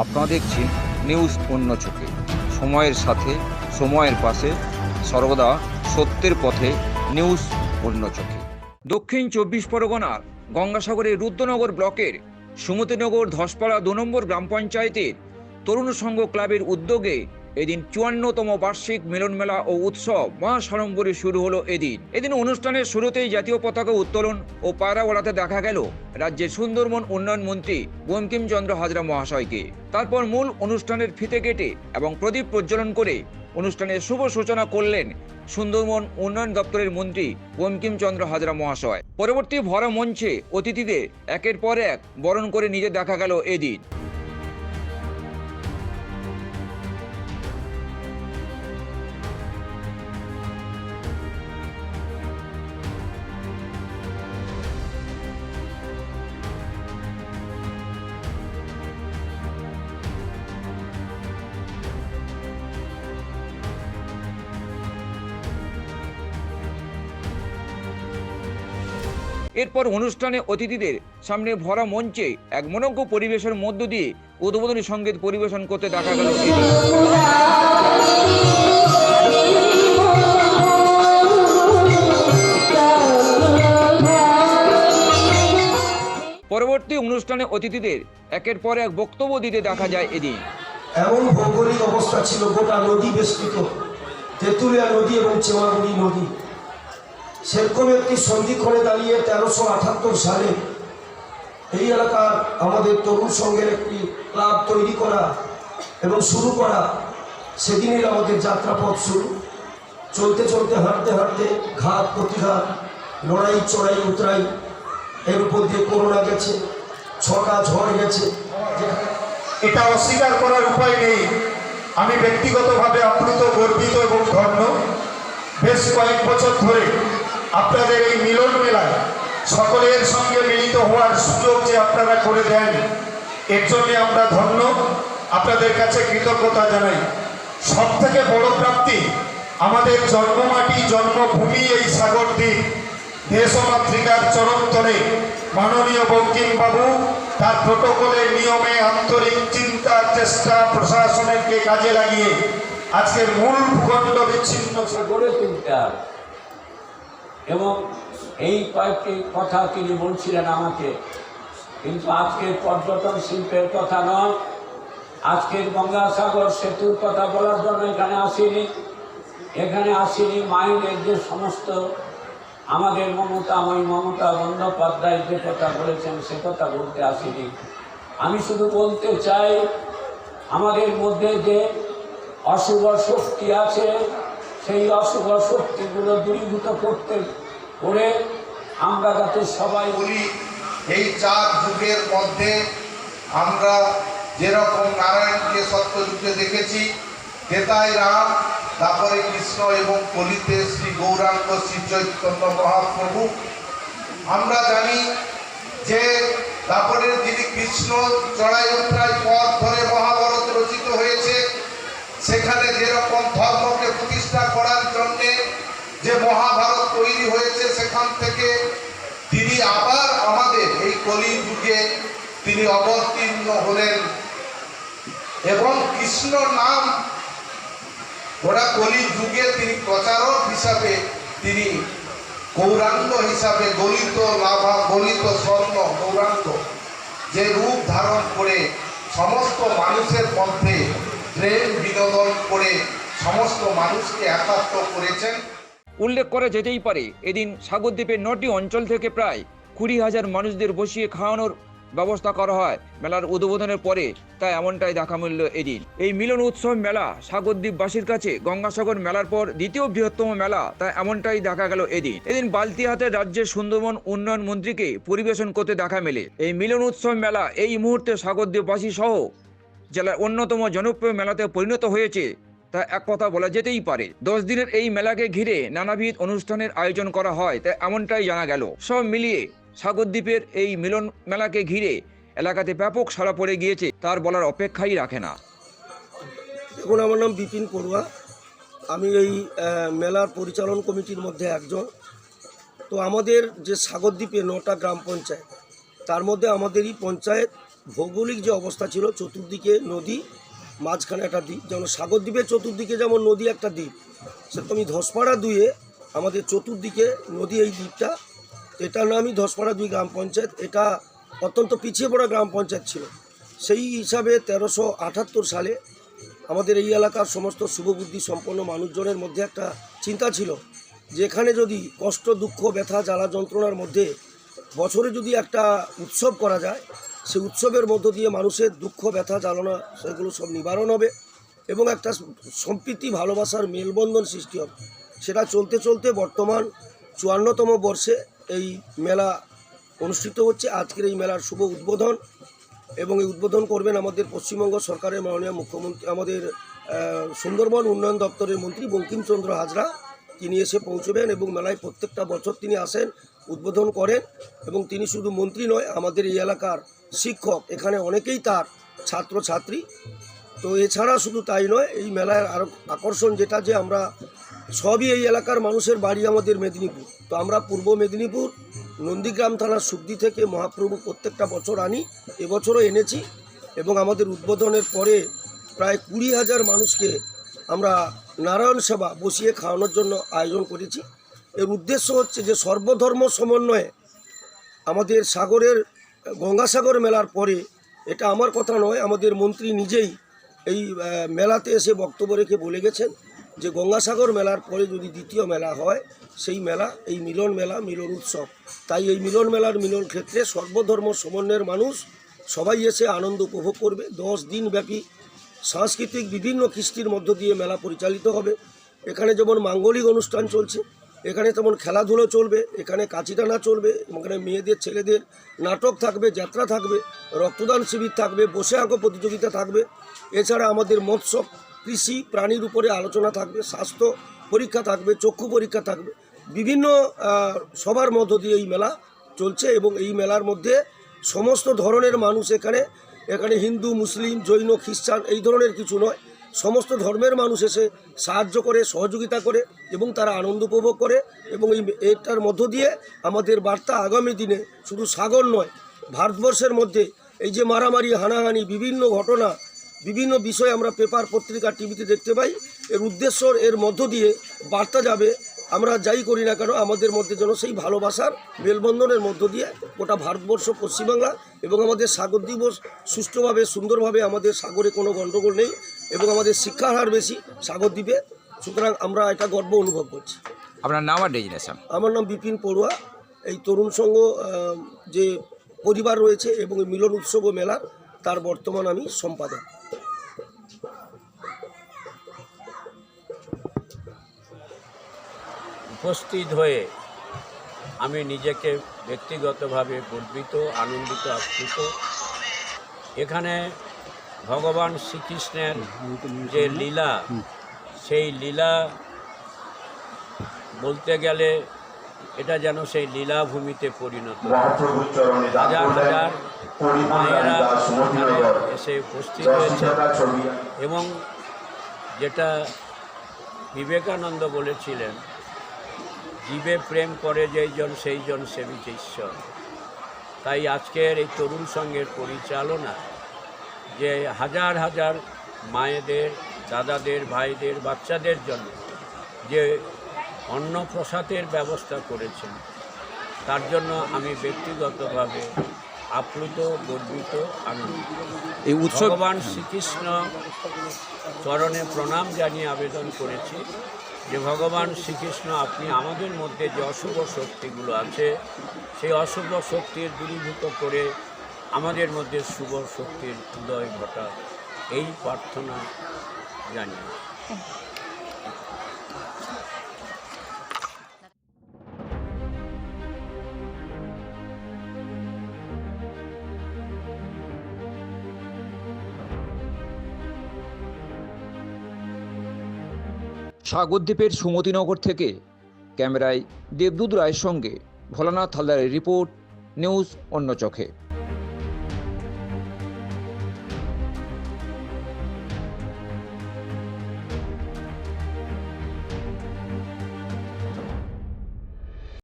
আপনারা দেখছেন নিউজ অন্য চোখে। সময়ের সাথে, সময়ের পাশে, সর্বদা সত্যের পথে নিউজ অন্য চোখে। দক্ষিণ চব্বিশ পরগনার গঙ্গাসাগরের রুদ্রনগর ব্লকের সুমতিনগর ধসপাড়া দু নম্বর গ্রাম পঞ্চায়েতের তরুণ সংঘ ক্লাবের উদ্যোগে এদিন চুয়ান্নতম বার্ষিক মিলন মেলা ও উৎসব মহাসাড়ম্বরে শুরু হলো এদিন। এদিন অনুষ্ঠানের শুরুতেই জাতীয় পতাকা উত্তোলন ও পায়রা ওড়াতে দেখা গেল রাজ্যের সুন্দরবন উন্নয়ন মন্ত্রী বঙ্কিমচন্দ্র হাজরা মহাশয়কে। তারপর মূল অনুষ্ঠানের ফিতে কেটে এবং প্রদীপ প্রজ্বলন করে অনুষ্ঠানের শুভ সূচনা করলেন সুন্দরবন উন্নয়ন দপ্তরের মন্ত্রী বঙ্কিমচন্দ্র হাজরা মহাশয়। পরবর্তী ভরা মঞ্চে অতিথিদের একের পর এক বরণ করে নিজে দেখা গেল এদিন। এরপর অনুষ্ঠানে অতিথিদের সামনে ভরা মঞ্চে এক মনজ্ঞ পরিবেশের মধ্য দিয়ে উদ্বোধনী সংগীত পরিবেশন করতে দেখা গেল পরবর্তী অনুষ্ঠানে অতিথিদের একের পর এক বক্তব্য দিতে দেখা যায় এদিন। এমন ভৌগোলিক অবস্থা ছিল গোটা নদী বেষ্টিত, তেঁতুলিয়া নদী এবং চেমাগুড়ি নদী। সেরকম একটি সন্ধিক্ষণে দাঁড়িয়ে তেরোশো আঠাত্তর সালে এই এলাকার আমাদের তরুণ সংঘের একটি ক্লাব তৈরি করা এবং শুরু করা সেদিনের আমাদের যাত্রাপথ শুরু। চলতে চলতে, হাঁটতে হাঁটতে ঘাত প্রতিঘাত, লড়াই, চড়াই, উতরাই, এর উপর দিয়ে করোনা গেছে, ছটা ঝড় গেছে। এটা অস্বীকার করার উপায় নেই। আমি ব্যক্তিগতভাবে আপ্লুত, গর্বিত এবং ধন্য। বেশ কয়েক বছর ধরে আপনাদের এই মিলন মেলায় সকলের সঙ্গে মিলিত হওয়ার সুযোগ যে আপনারা করে দেন, এর জন্যে আমরা ধন্য। আপনাদের কাছে কৃতজ্ঞতা জানাই। সব থেকে বড় প্রাপ্তি আমাদের জন্মমাটি, জন্মভূমি এই সাগরদ্বীপ দেশ ও মাতৃকার চরমতলে মাননীয় বঙ্কিমবাবু তার প্রোটোকলের নিয়মে আন্তরিক চিন্তা, চেষ্টা প্রশাসনেরকে কাজে লাগিয়ে আজকের মূল ভূখণ্ড বিচ্ছিন্ন গড়ে তুলতে এবং এই কয়েকটি কথা তিনি বলছিলেন আমাকে। কিন্তু আজকের পর্যটন শিল্পের কথা নয়। আজকের গঙ্গাসাগর সেতুর কথা বলার জন্য এখানে আসিনি। এখানে আসিনি মাইনের যে সমস্ত আমাদের মমতা আমি মমতা বন্দ্যোপাধ্যায় যে কথা বলেছেন সে কথা বলতে আসিনি। আমি শুধু বলতে চাই, আমাদের মধ্যে যে অশুভ শক্তি আছে সেই অশুভ শক্তিগুলো দূরীভূত করতে করে আমরা যাতে সবাই বলি, এই চার যুগের মধ্যে আমরা যেরকম নারায়ণকে সত্যযুগে দেখেছি, তেতাই রাম, তারপরে কৃষ্ণ এবং কলিতে শ্রী গৌরাঙ্গ শ্রী চৈতন্য মহাপ্রভু। আমরা জানি যে তারপরে যিনি কৃষ্ণ চড়াই উত্তরায় পথ ধরে মহাভারত রচিত হয়েছে, সেখানে যেরকম ধর্মকে প্রতিষ্ঠা করার জন্যে যে মহাভারত তৈরি হয়েছে সেখান থেকে তিনি আবার আমাদের এই কলি যুগে তিনি অবতীর্ণ হলেন। এবং কৃষ্ণ নাম ওরা কলি যুগে তিনি প্রচারক হিসাবে তিনি গৌরাঙ্গ হিসাবে গলিত লাভা, গলিত স্বর্ণ, গৌরাঙ্গ যে রূপ ধারণ করে সমস্ত মানুষের মধ্যে প্রেম বিনোদন করে সমস্ত মানুষকে একাত্ম করেছেন। উল্লেখ করা যেতেই পারে, এদিন সাগরদ্বীপের নটি অঞ্চল থেকে প্রায় কুড়ি হাজার মানুষদের বসিয়ে খাওয়ানোর ব্যবস্থা করা হয়। মেলার উদ্বোধনের পরে তাই এমনটাই দেখা মিলল এদিন। এই মিলন উৎসব মেলা সাগরদ্বীপবাসীর কাছে গঙ্গাসাগর মেলার পর দ্বিতীয় বৃহত্তম মেলা, তা এমনটাই দেখা গেল এদিন। এদিন বালতি হাতে রাজ্যের সুন্দরবন উন্নয়ন মন্ত্রীকে পরিবেশন করতে দেখা মেলে। এই মিলন উৎসব মেলা এই মুহূর্তে সাগরদ্বীপবাসী সহ জেলার অন্যতম জনপ্রিয় মেলাতে পরিণত হয়েছে। তা এক কথা বলা যেতেই পারে। দশ দিনের এই মেলাকে ঘিরে নানাবিধ অনুষ্ঠানের আয়োজন করা হয়, তা এমনটাই জানা গেল। সব মিলিয়ে সাগরদ্বীপের এই মিলন মেলাকে ঘিরে এলাকাতে ব্যাপক সাড়া পড়ে গিয়েছে, তার বলার অপেক্ষাই রাখে না। দেখুন, আমার নাম বিপিন পড়ুয়া। আমি এই মেলার পরিচালন কমিটির মধ্যে একজন। তো আমাদের যে সাগরদ্বীপে নটা গ্রাম পঞ্চায়েত, তার মধ্যে আমাদেরই পঞ্চায়েত ভৌগোলিক যে অবস্থা ছিল, চতুর্দিকে নদী মাঝখানে একটা দ্বীপ, যেমন সাগর দ্বীপের চতুর্দিকে যেমন নদী একটা দ্বীপ, সেরকমই ধসপাড়া দুয়ে আমাদের চতুর্দিকে নদী এই দ্বীপটা। এটার নামই ধসপাড়া দুই গ্রাম পঞ্চায়েত। এটা অত্যন্ত পিছিয়ে পড়া গ্রাম পঞ্চায়েত ছিল। সেই হিসাবে তেরোশো আটাত্তর সালে আমাদের এই এলাকার সমস্ত শুভবুদ্ধি সম্পন্ন মানুষজনের মধ্যে একটা চিন্তা ছিল যে এখানে যদি কষ্ট, দুঃখ, ব্যথা, জ্বালা, যন্ত্রণার মধ্যে বছরে যদি একটা উৎসব করা যায় সেই উৎসবের মধ্য দিয়ে মানুষের দুঃখ, ব্যথা, জ্বালনা, সেগুলো সব নিবারণ হবে এবং একটা সম্প্রীতি, ভালোবাসার মেলবন্ধন সৃষ্টি হবে। সেটা চলতে চলতে বর্তমান চুয়ান্নতম বর্ষে এই মেলা অনুষ্ঠিত হচ্ছে। আজকের এই মেলার শুভ উদ্বোধন এবং এই উদ্বোধন করবেন আমাদের পশ্চিমবঙ্গ সরকারের মাননীয় মুখ্যমন্ত্রী, আমাদের সুন্দরবন উন্নয়ন দপ্তরের মন্ত্রী বঙ্কিমচন্দ্র হাজরা। তিনি এসে পৌঁছবেন এবং মেলায় প্রত্যেকটা বছর তিনি আসেন, উদ্বোধন করেন এবং তিনি শুধু মন্ত্রী নয়, আমাদের এই এলাকার শিক্ষক, এখানে অনেকেই তার ছাত্র ছাত্রী তো এছাড়া শুধু তাই নয়, এই মেলার আরও আকর্ষণ যেটা যে আমরা সবই এই এলাকার মানুষের বাড়ি আমাদের মেদিনীপুর। তো আমরা পূর্ব মেদিনীপুর, নন্দীগ্রাম থানার সুবদি থেকে মহাপ্রভু প্রত্যেকটা বছর আনি, এবছরও এনেছি এবং আমাদের উদ্বোধনের পরে প্রায় কুড়ি হাজার মানুষকে আমরা নারায়ণ সেবা বসিয়ে খাওয়ানোর জন্য আয়োজন করেছি। এর উদ্দেশ্য হচ্ছে যে সর্বধর্ম সমন্বয়ে আমাদের সাগরের গঙ্গাসাগর মেলার পরে, এটা আমার কথা নয়, আমাদের মন্ত্রী নিজেই এই মেলাতে এসে বক্তব্য রেখে বলে গেছেন যে গঙ্গাসাগর মেলার পরে যদি দ্বিতীয় মেলা হয়, সেই মেলা, এই মিলন মেলা, মিলন উৎসব। তাই এই মিলন মেলার মিলন ক্ষেত্রে সর্বধর্ম সমন্বয়ের মানুষ সবাই এসে আনন্দ উপভোগ করবে। দশ দিন ব্যাপী সাংস্কৃতিক বিভিন্ন কৃষ্টির মধ্য দিয়ে মেলা পরিচালিত হবে। এখানে যেমন মাঙ্গলিক অনুষ্ঠান চলছে এখানে তেমন খেলাধুলো চলবে, এখানে কাঁচি টানা চলবে, এখানে মেয়েদের, ছেলেদের নাটক থাকবে, যাত্রা থাকবে, রক্তদান শিবির থাকবে, বসে আঁকো প্রতিযোগিতা থাকবে। এছাড়া আমাদের মৎস্য, কৃষি, প্রাণীর উপরে আলোচনা থাকবে, স্বাস্থ্য পরীক্ষা থাকবে, চক্ষু পরীক্ষা থাকবে। বিভিন্ন সবার মধ্য দিয়ে এই মেলা চলছে এবং এই মেলার মধ্যে সমস্ত ধরনের মানুষ এখানে এখানে হিন্দু, মুসলিম, জৈন, খ্রিস্টান এই ধরনের কিছু নয়, সমস্ত ধর্মের মানুষ এসে সাহায্য করে, সহযোগিতা করে এবং তারা আনন্দ উপভোগ করে এবং এই এটার মধ্য দিয়ে আমাদের বার্তা আগামী দিনে শুধু সাগর নয়, ভারতবর্ষের মধ্যে এই যে মারামারি, হানাহানি, বিভিন্ন ঘটনা, বিভিন্ন বিষয় আমরা পেপার, পত্রিকা, টিভিতে দেখতে পাই, এর উদ্দেশ্য এর মধ্য দিয়ে বার্তা যাবে, আমরা যাই করি না কেন, আমাদের মধ্যে যেন সেই ভালোবাসার মেলবন্ধনের মধ্য দিয়ে গোটা ভারতবর্ষ, পশ্চিমবাংলা এবং আমাদের সাগর দিবস সুষ্ঠুভাবে, সুন্দরভাবে আমাদের সাগরে কোনো গণ্ডগোল নেই। এবং আমাদের শিক্ষার হার বেশি সাগর দ্বীপে। সুতরাং আমরা এটা গর্ব অনুভব করছি। আপনার নাম আর ডেজিনেশন? আমার নাম বিপিন পড়ুয়া। এই তরুণ সংঘ যে পরিবার রয়েছে এবং মিলন উৎসব ও মেলার তার বর্তমান আমি সম্পাদক। উপস্থিত হয়ে আমি নিজেকে ব্যক্তিগতভাবে গর্বিত আনন্দিত আপ্লুত। এখানে ভগবান শ্রীকৃষ্ণের যে লীলা সেই লীলা বলতে গেলে এটা যেন সেই লীলাভূমিতে পরিণত হাজার হাজার মায়েরা এসে উপস্থিত হয়েছে এবং যেটা বিবেকানন্দ বলেছিলেন জীবে প্রেম করে যেইজন সেইজন সেবিছে ঈশ্বর। তাই আজকের এই তরুণ সঙ্গের পরিচালনা যে হাজার হাজার মায়েদের দাদাদের ভাইদের বাচ্চাদের জন্য যে অন্নপ্রসাদের ব্যবস্থা করেছেন তার জন্য আমি ব্যক্তিগতভাবে আপ্লুত গর্বিত আনন্দিত। এই উৎসব ভগবান শ্রীকৃষ্ণ চরণে প্রণাম জানিয়ে আবেদন করেছি যে ভগবান শ্রীকৃষ্ণ আপনি আমাদের মধ্যে যে অশুভ শক্তিগুলো আছে সেই অশুভ শক্তির দূরীভূত করে আমাদের মধ্যে শুভ শক্তির উদয় ঘটা এই প্রার্থনা জানি। সাগরদ্বীপের সুমতিনগর থেকে ক্যামেরায় দেবদূত রায়ের সঙ্গে ভোলানাথ হালদারের রিপোর্ট, নিউজ অন্য চোখে।